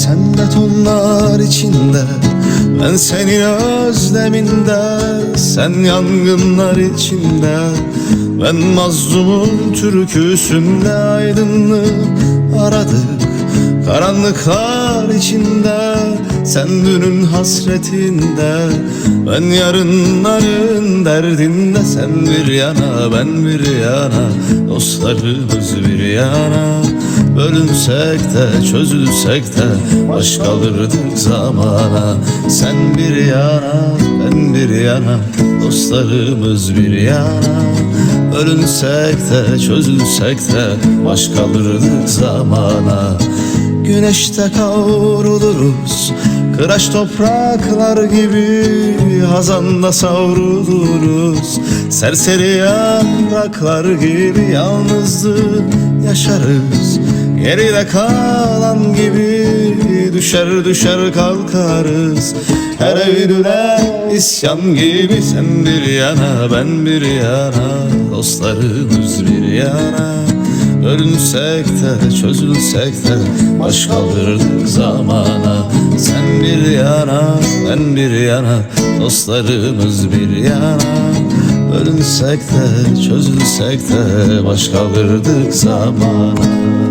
Sen betonlar içinde Ben senin özleminde. Sen yangınlar içinde Ben mazlumun türküsünde. Aydınlığı aradık Karanlıklar içinde. Sen dünün hasretinde Ben yarınların derdinde. Sen bir yana ben bir yana Dostlarımız bir yana Bölünsek de çözülsek de Baş kalırdık zamana. Sen bir yana ben bir yana Dostlarımız bir yana. Bölünsek de çözülsek de Baş kalırdık zamana. Güneşte kavruluruz Kıraç topraklar gibi Hazanda savruluruz. Serseri yapraklar gibi Yalnızlığı yaşarız Geride kalan gibi Düşer düşer kalkarız. Her evdüne isyan gibi Sen bir yana ben bir yana. Dostlarımız bir yana. Bölünsek de çözülsek de Baş kaldırdık zamana. Sen bir yana ben bir yana. Dostlarımız bir yana. Bölünsek de çözülsek de Baş kaldırdık zamana